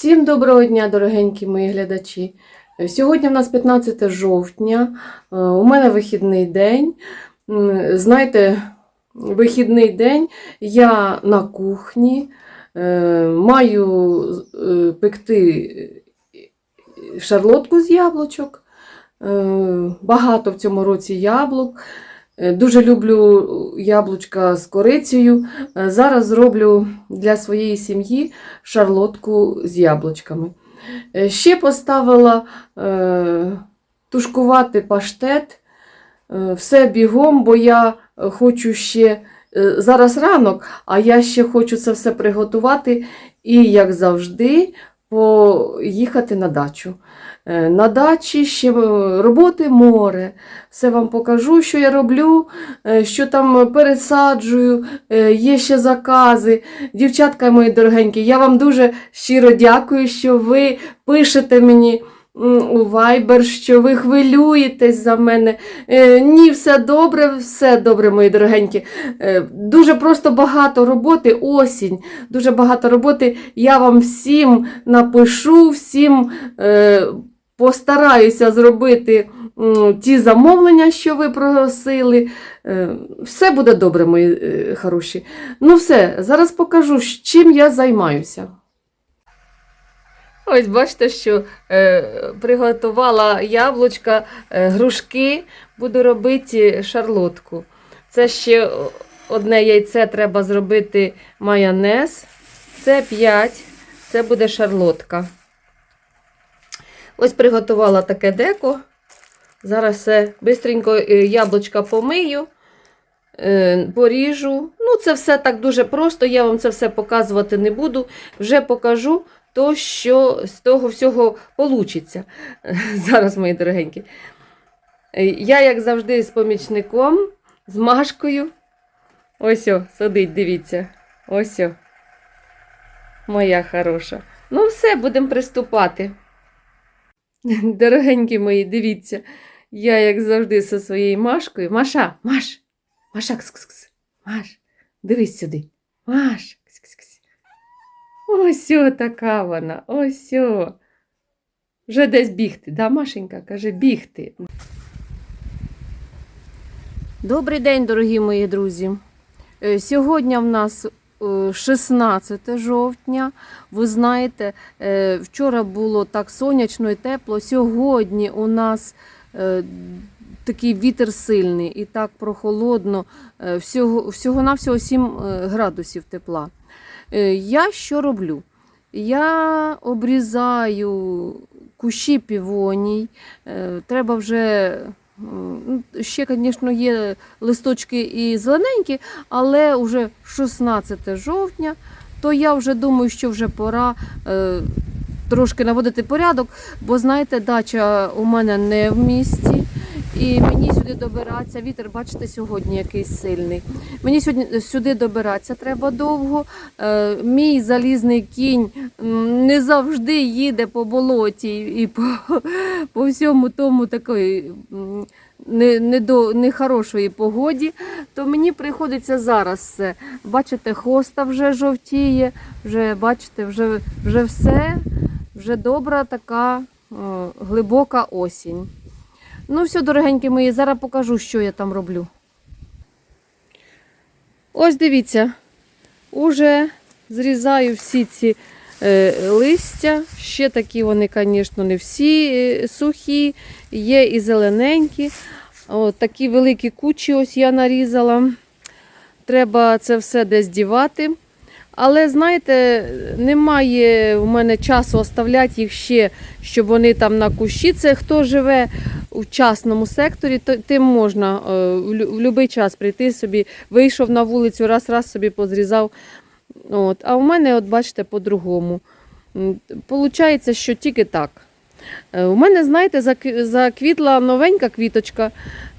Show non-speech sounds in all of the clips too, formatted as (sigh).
Всім доброго дня, дорогенькі мої глядачі. Сьогодні в нас 15 жовтня. е, У мене вихідний день. Знаєте, вихідний день я на кухні е, маю е, пекти шарлотку з яблучок. Багато в цьому році яблук. Е, Дуже люблю яблучка з корицею. Е, Зараз зроблю для своєї сім'ї шарлотку з яблучками. Е, Ще поставила тушкувати паштет. Все бігом, бо я хочу ще зараз ранок, а я ще хочу це все приготувати і, як завжди, поїхати на дачу. Е, На дачі ще е, роботи море. Все вам покажу, що я роблю, е, що там пересаджую, є ще закази. Дівчатка мої дорогенькі, я вам дуже щиро дякую, що ви пишете мені у Viber, що ви хвилюєтесь за мене. Ні, все добре, все добре, мої дорогенькі. Дуже просто багато роботи, осінь, дуже багато роботи. Я вам всім напишу, всім постараюся зробити ті замовлення, що ви просили. Е, Все буде добре, мої е, хороші. Ну все, зараз покажу, чим я займаюся. Ось бачите, що е, приготувала яблучка, е, грушки, буду робити шарлотку. Це ще одне яйце треба зробити майонез. Це 5, це буде шарлотка. Ось приготувала таке деко. Зараз все бистренько е, яблучка помию, е, поріжу. Ну, це все так дуже просто, я вам це все показувати не буду. Вже покажу то, що з того всього вийде. (laughs) Зараз, мої дорогенькі. Е, Я, як завжди, з помічником, з Машкою. Ось о, сидить, дивіться. Ось о. Моя хороша. Ну, все, будемо приступати. (laughs) Дорогенькі мої, дивіться. Я, як завжди, зі своєю Машкою. Маша, Маш, Маша, кс-кс-кс. Маш, дивись сюди. Маш, кс-кс-кс. Ось о, така вона, ось. Вже десь бігти, да, Машенька? Каже, бігти. Добрий день, дорогі мої друзі. Е, Сьогодні в нас 16 жовтня. Ви знаєте, е, вчора було так сонячно і тепло. Сьогодні у нас е, такий вітер сильний і так прохолодно, е, всього, всього-навсього 7 е, градусів тепла. Е, Я що роблю? Я обрізаю кущі півоній. Е, Треба вже. Ще, звісно, є листочки і зелененькі, але вже 16 жовтня, то я вже думаю, що вже пора е, трошки наводити порядок, бо знаєте, дача у мене не в місті. І мені сюди добиратися. Вітер, бачите, сьогодні якийсь сильний. Мені сьогодні сюди добиратися треба довго. Е, мій залізний кінь не завжди їде по болоті і по, (laughs) по всьому тому такої не, не до нехорошої погоді, то мені приходиться зараз все. Бачите, хоста вже жовтіє, вже бачите, вже, вже все, вже добра така глибока осінь. Ну, все, дорогенькі мої, зараз покажу, що я там роблю. Ось дивіться, уже зрізаю всі ці е, листя. Ще такі вони, звісно, не всі е, сухі, є і зелененькі. О, такі великі кучі ось я нарізала. Треба це все десь дівати. Але, знаєте, немає в мене часу оставляти їх ще, щоб вони там на кущі. Це хто живе у частному секторі, то тим можна е, в будь-який час прийти собі, вийшов на вулицю, раз-раз собі позрізав. От. А в мене, от бачите, по-другому. Получається, що тільки так. Е, У мене, знаєте, заквітла новенька квіточка.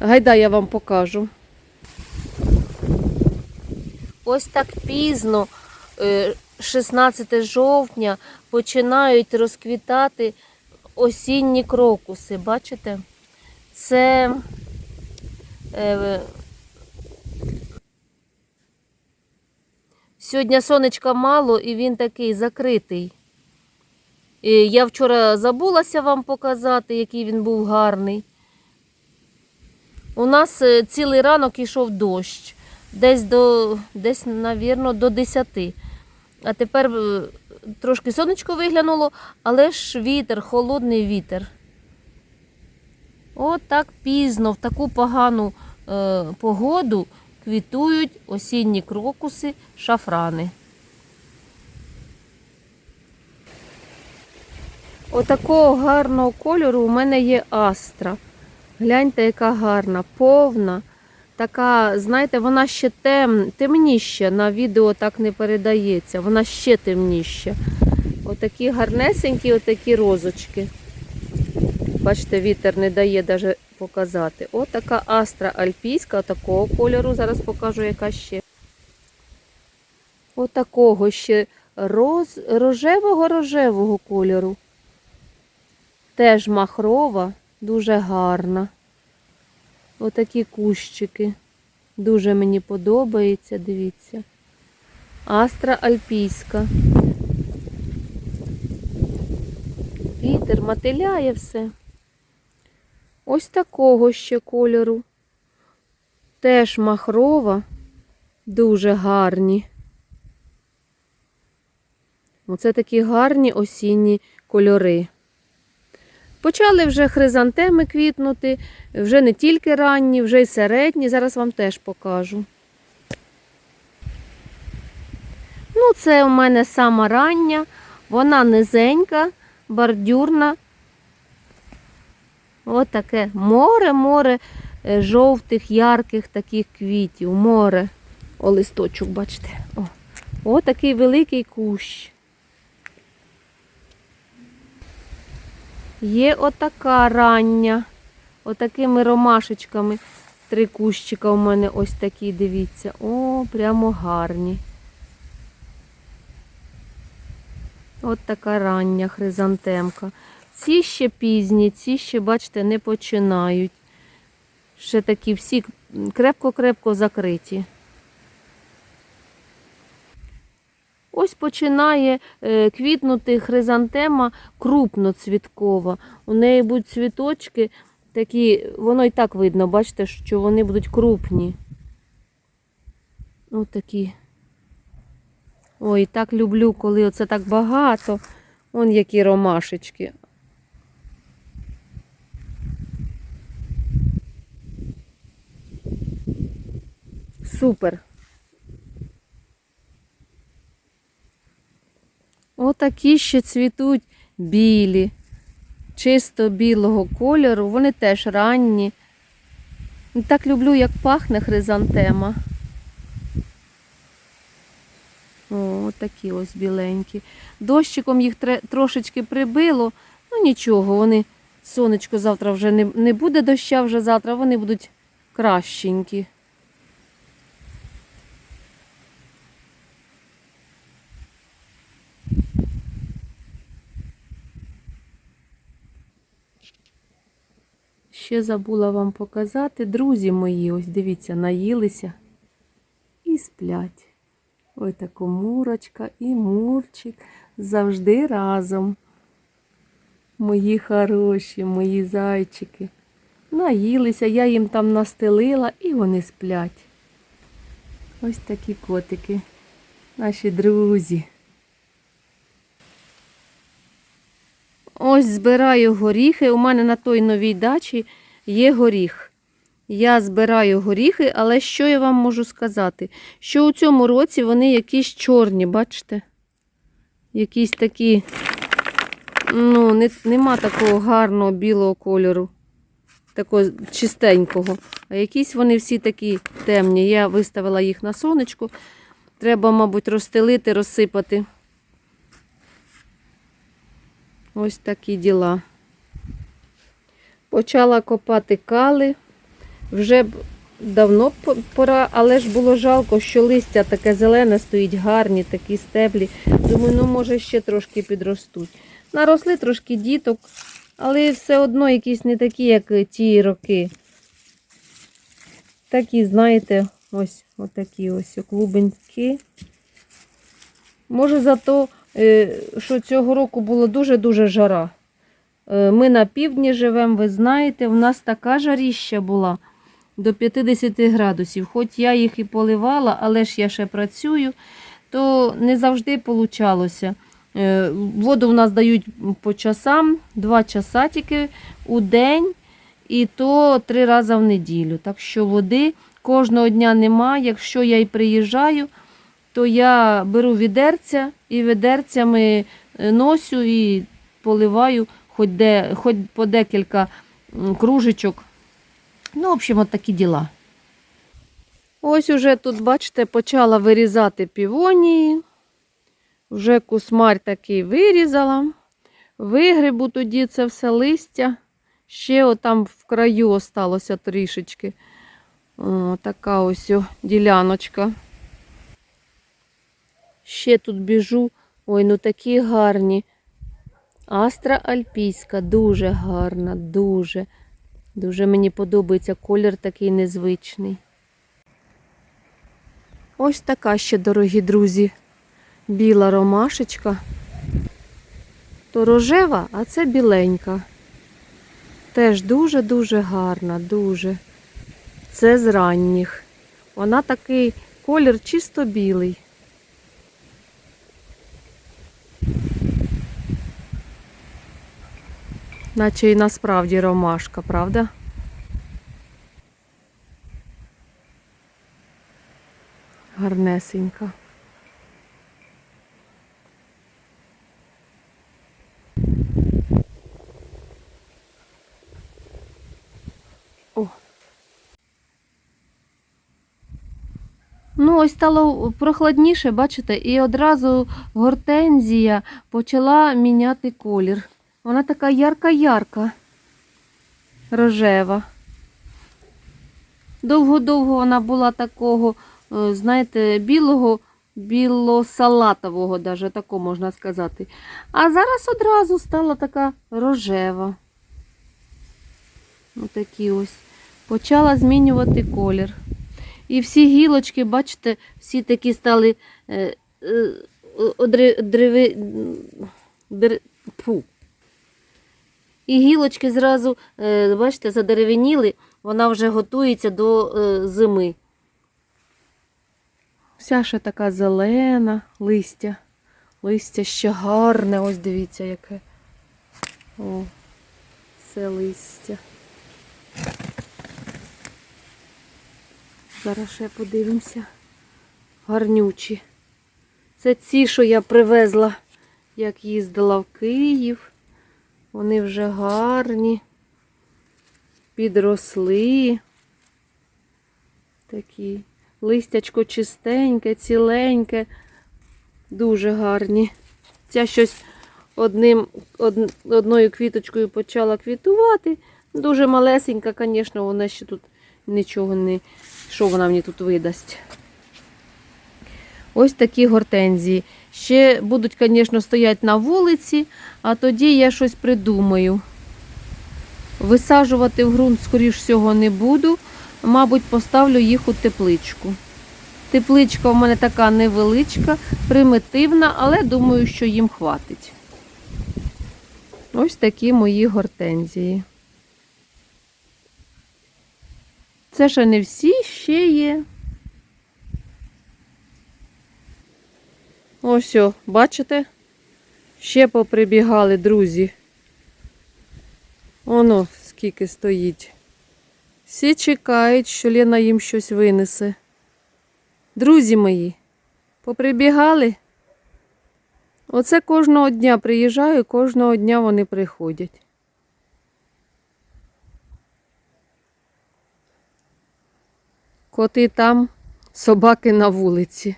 Гайда, я вам покажу. Ось так пізно, 16 жовтня, починають розквітати осінні крокуси. Бачите? Це е, сьогодні сонечка мало і він такий закритий. Е, Я вчора забулася вам показати, який він був гарний. У нас е, цілий ранок ішов дощ, десь до, десь, навірно, до 10. А тепер е, трошки сонечко виглянуло, але ж вітер, холодний вітер. От пізно, в таку погану е, погоду квітують осінні крокуси, шафрани. Отакого гарного кольору у мене є астра. Гляньте, яка гарна, повна. Така, знаєте, вона ще тем, темніша. На відео так не передається. Вона ще темніша. Отакі гарнесенькі, отакі розочки. Бачите, вітер не дає навіть показати. Отака астра альпійська, такого кольору. Зараз покажу, яка ще. Отакого ще роз, рожевого-рожевого кольору. Теж махрова, дуже гарна. Отакі кущики. Дуже мені подобається, дивіться. Астра альпійська. Вітер мотиляє все. Ось такого ще кольору. Теж махрова, дуже гарні. Оце такі гарні осінні кольори. Почали вже хризантеми квітнути, вже не тільки ранні, вже й середні. Зараз вам теж покажу. Ну, це у мене сама рання, вона низенька, бордюрна. Ось таке море-море е, жовтих, ярких таких квітів. Море. О, листочок, бачите. О, О такий великий кущ. Є отака рання, отакими ромашечками. Три кущика у мене ось такі, дивіться. О, прямо гарні. От така рання хризантемка. Ці ще пізні, ці ще, бачите, не починають. Ще такі всі крепко-крепко закриті. Ось починає е, квітнути хризантема крупноцвіткова. У неї будуть цвіточки такі, воно і так видно, бачите, що вони будуть крупні. Ось такі. Ой, так люблю, коли оце так багато. Вон які ромашечки. Супер. Отакі ще цвітуть білі, чисто білого кольору. Вони теж ранні. Так люблю, як пахне хризантема. О, такі ось біленькі. Дощиком їх трошечки прибило. Ну нічого, вони сонечко завтра вже не, не буде доща вже завтра, вони будуть кращенькі. Ще забула вам показати. Друзі мої, ось дивіться, наїлися і сплять. Ой, така мурочка і мурчик завжди разом. Мої хороші, мої зайчики. Наїлися, я їм там настелила і вони сплять. Ось такі котики, наші друзі. Ось збираю горіхи. У мене на той новій дачі є горіх. Я збираю горіхи, але що я вам можу сказати? Що у цьому році вони якісь чорні, бачите? Якісь такі, ну, не, нема такого гарного білого кольору, такого чистенького. А якісь вони всі такі темні. Я виставила їх на сонечку. Треба, мабуть, розстелити, розсипати. Ось такі діла. Почала копати кали. Вже давно пора, але ж було жалко, що листя таке зелене стоїть, гарні такі стеблі. Думаю, ну може ще трошки підростуть. Наросли трошки діток, але все одно якісь не такі, як ті роки. Такі, знаєте, ось отакі ось клубеньки. Може за те, що цього року було дуже-дуже жара. Е, Ми на півдні живемо, ви знаєте, у нас така жаріща була до 50 градусів. Хоч я їх і поливала, але ж я ще працюю, то не завжди вийшло. Воду в нас дають по часам, 2 часа тільки у день, і то три рази в неділю. Так що води кожного дня немає. Якщо я і приїжджаю, то я беру відерця і відерцями е, носю і поливаю хоч, де, хоч по декілька кружечок. Ну, в общем, от такі діла. Ось уже тут, бачите, почала вирізати півонії. Вже кусмарь такий вирізала. Вигрибу тоді це все листя. Ще отам в краю осталося трішечки. О, така ось діляночка. Ще тут біжу. Ой, ну такі гарні. Астра альпійська, дуже гарна, дуже. Дуже мені подобається колір такий незвичний. Ось така ще, дорогі друзі, біла ромашечка. То рожева, а це біленька. Теж дуже-дуже гарна, дуже. Це з ранніх. Вона такий колір чисто білий. Наче і насправді ромашка, правда? Гарнесенька. Ну, ось стало прохладніше, бачите, і одразу гортензія почала міняти колір. Вона така ярка-ярка, рожева. Довго-довго вона була такого, е, знаєте, білого, біло-салатового, даже такого можна сказати. А зараз одразу стала така рожева. Отакі ось. Почала змінювати колір. І всі гілочки, бачите, всі такі стали е, е, одри, дриви, др, фу. І гілочки зразу, е, бачите, задеревеніли, вона вже готується до е, зими. Вся ще така зелена, листя. Листя ще гарне, ось дивіться, яке. О, все листя. Зараз ще подивимося. Гарнючі. Це ці, що я привезла, як їздила в Київ. Вони вже гарні, підросли. Такі. Листячко чистеньке, ціленьке, дуже гарні. Ця щось одним, од, одною квіточкою почала квітувати. Дуже малесенька, звісно, вона ще тут нічого не. Що вона мені тут видасть? Ось такі гортензії. Ще будуть, звісно, стояти на вулиці, а тоді я щось придумаю. Висаджувати в ґрунт, скоріш всього, не буду. Мабуть, поставлю їх у тепличку. Тепличка у мене така невеличка, примітивна, але думаю, що їм хватить. Ось такі мої гортензії. Це ще не всі, ще є. Ось, о, бачите? Ще поприбігали друзі. Оно скільки стоїть. Всі чекають, що Лена їм щось винесе. Друзі мої, поприбігали? Оце кожного дня приїжджаю, кожного дня вони приходять. Коти там, собаки на вулиці.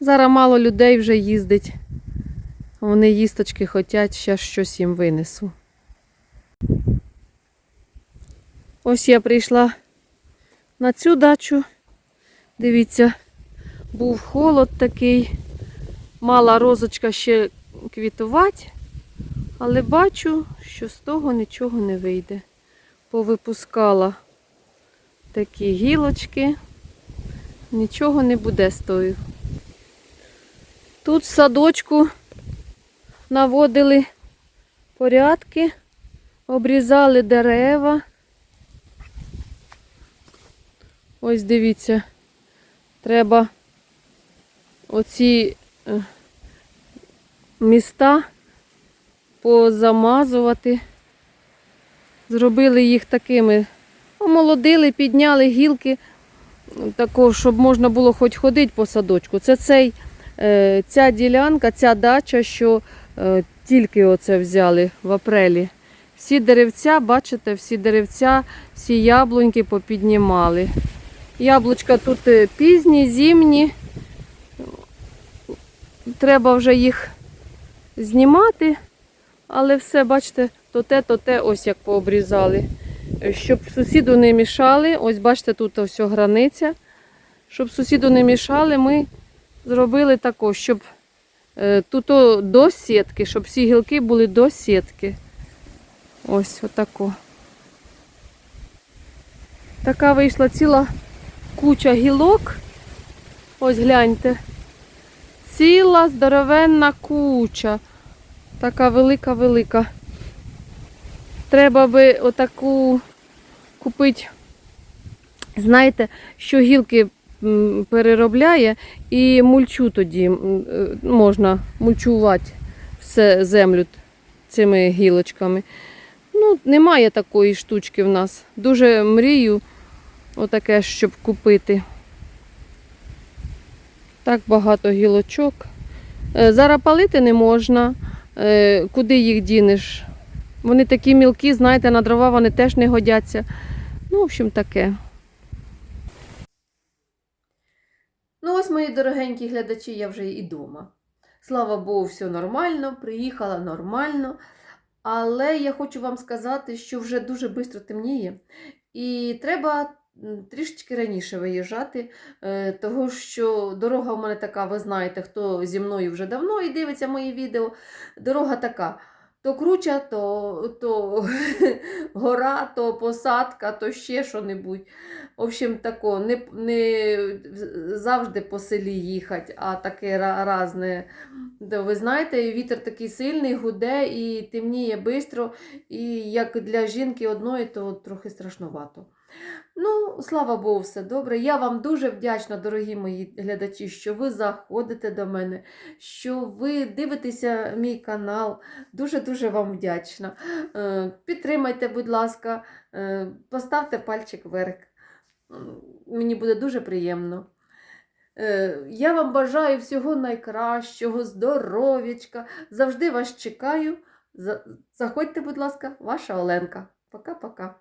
Зараз мало людей вже їздить. Вони їсточки хочуть, ще щось їм винесу. Ось я прийшла на цю дачу. Дивіться, був холод такий. Мала розочка ще квітувати, але бачу, що з того нічого не вийде. Повипускала такі гілочки, нічого не буде з тою. Тут в садочку наводили порядки, обрізали дерева. Ось дивіться, треба оці е, міста позамазувати. Зробили їх такими, омолодили, підняли гілки, такого, щоб можна було хоч ходити по садочку. Це цей, ця ділянка, ця дача, що е, тільки оце взяли в апрелі. Всі деревця, бачите, всі деревця, всі яблуньки попіднімали. Яблучка тут е, пізні, зимні. Треба вже їх знімати, але все, бачите, то те, то те, ось як пообрізали. Е, Щоб сусіду не мішали, ось бачите, тут ось границя. Щоб сусіду не мішали, ми зробили тако, щоб е, тут до сітки, щоб всі гілки були до сітки. Ось отако. Така вийшла ціла куча гілок. Ось гляньте. Ціла здоровенна куча. Така велика-велика. Треба би отаку купити, знаєте, що гілки переробляє і мульчу тоді е, можна мульчувати все землю цими гілочками. Ну, немає такої штучки в нас. Дуже мрію отаке, щоб купити. Так багато гілочок. Е, Зараз палити не можна. Е, Куди їх дінеш? Вони такі мілкі, знаєте, на дрова вони теж не годяться. Ну, в общем, таке. Ну, ось, мої дорогенькі глядачі, я вже і вдома. Слава Богу, все нормально, приїхала нормально. Але я хочу вам сказати, що вже дуже швидко темніє, і треба трішечки раніше виїжджати, е, того що дорога у мене така, ви знаєте, хто зі мною вже давно і дивиться мої відео. Дорога така. То круча, то, то (laughs) гора, то посадка, то ще що-небудь. В общем, тако, не, не завжди по селі їхати, а таке разне. Ви знаєте, вітер такий сильний, гуде і темніє швидко, і як для жінки одної, то трохи страшнувато. Ну, слава Богу, все добре. Я вам дуже вдячна, дорогі мої глядачі, що ви заходите до мене, що ви дивитеся мій канал. Дуже-дуже вам вдячна. Е, Підтримайте, будь ласка, е, поставте пальчик вверх. Мені буде дуже приємно. Е, Я вам бажаю всього найкращого, здоров'ячка. Завжди вас чекаю. Заходьте, будь ласка, ваша Оленка. Пока-пока.